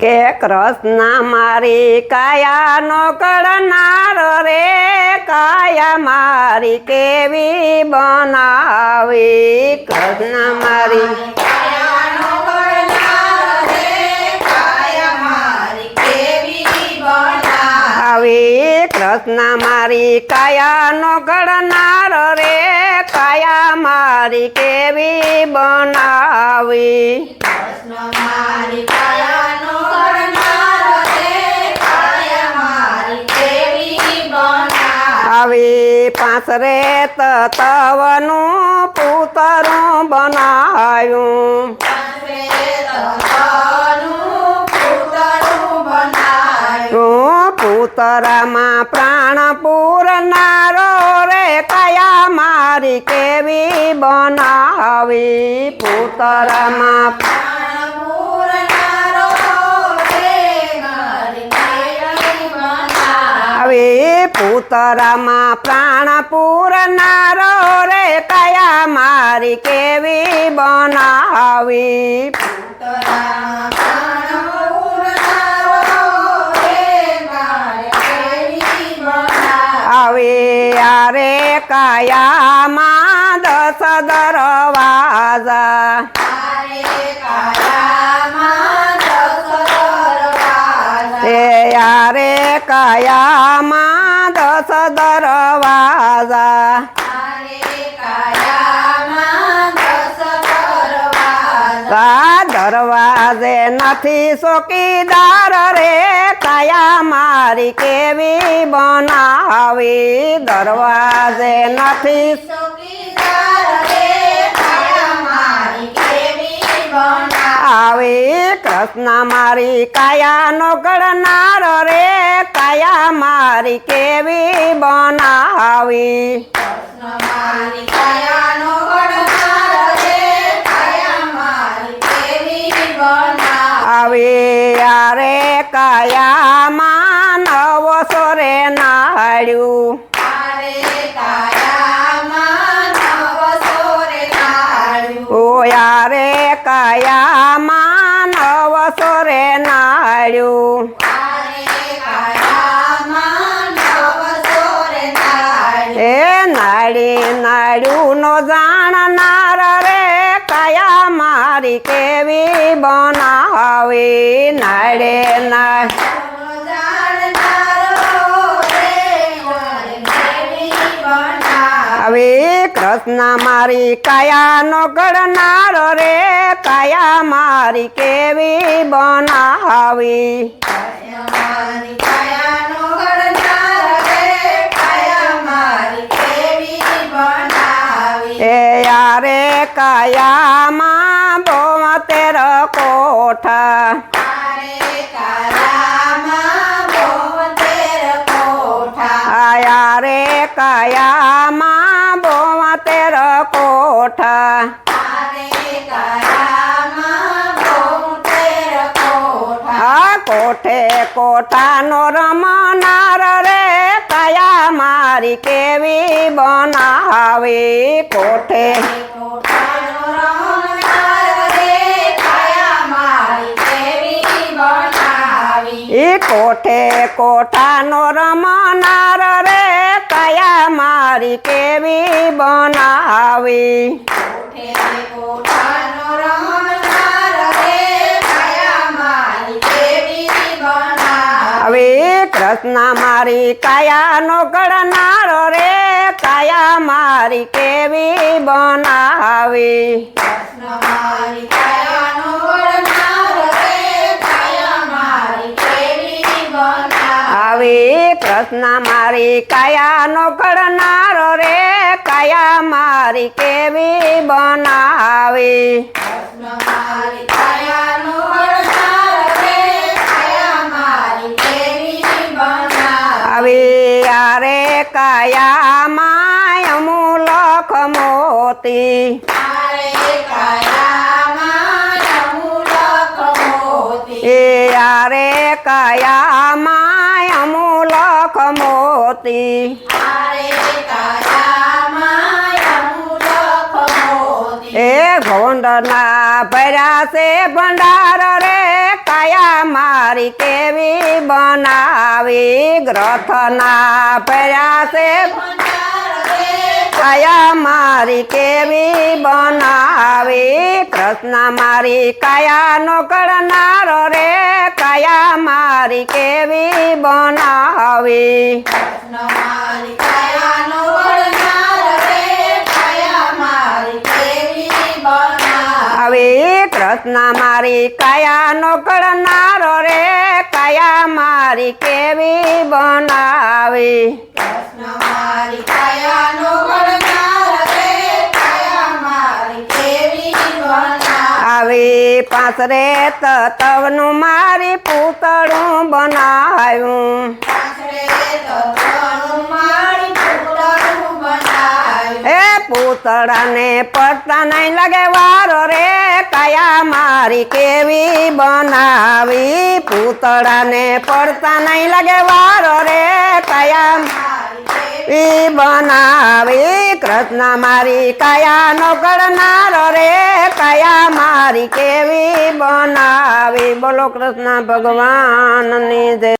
કે કૃષ્ણ મારી કાયાનો કરનાર રે, કાયા મારી કેવી બનાવી? કૃષ્ણ મારી કૃષ્ણ મારી કાયાનો ઘડનાર રે, કાયા મારી કેવી બનાવી? આવી પાંસરે તવનું પૂતરું બનાવ્યું. પૂતરામાં પ્રાણ પૂરનારો રે કયા મારી કેવી બનાવી પૂતરામાં આવી પૂતરામાં પ્રાણ પૂરનારો રે કયા મારી કેવી બનાવી? આવે કયા કાયામાં દસ દરવાજા. યારે કાયામાં દસ દરવાજા દરવાજે નથી ચોકીદાર રે કાયા મારી કેવી બનાવી દરવાજે નથી આવી કૃષ્ણ મારી કાયાનો ગણનાર રે કાયા મારી કેવી બનાવી? આવી યારે કાયામાં નવો સોરે નાડ્યું ઓ નાડ્યું એ નાડી નાડ્યું નો જાણનાર રે કયા મારી કેવી બનાવી? નાડે ના કૃષ્ણ મારી કાયાનો ઘડનારો રે કાયા મારી કેવી બનાવી? યારે કાયામાં બોતેર કોઠા. આયા કોઠે કોઠાનો રમનાર રે કયા મારી કેવી બનાવી કોઠે ઈ કોઠે કોઠાનો રમનાર રે કયા મારી કેવી બનાવી કૃષ્ણ મારી કાયાનો ગણનાર રે કાયા મારી કેવી બનાવી? આવી કૃષ્ણ મારી કાયાનો ઘડનારો રે કાયા મારી કેવી બનાવી? મોતી એ યારે કાયામાં અમૂલખ મોતી એ ગોંડના ભર્યા છે ભંડાર રે કાયા મારી કેવી બનાવી? ગ્રથના ફેર્યા છે કાયા મારી કેવી બનાવે? કૃષ્ણ મારી કાયાનો કરનારો રે કાયા મારી કેવી બનાવી મારી કાયાનો વળનાર રે કાયા મારી કેવી બનાવી આવી મારી કરનારો રે કાયા મારી કેવી બનાવી? મારી કાયાનો વળનાર રે કાયા મારી કેવી બનાવી? આવી પાસરે તવનું મારી પૂતળું બનાવ્યું પાછળે તો તણું મારી પૂતળું બનાવ્યું એ પૂતળાને પડતા નહીં લાગે વારો રે, કયા મારી કેવી બનાવી? પૂતળાને પડતા નહીં લાગે વારો રે, કયા બનાવી? કૃષ્ણ મારી કયાનો કરનારો રે, કયા મારી કેવી બનાવી? બોલો કૃષ્ણ ભગવાનની જય.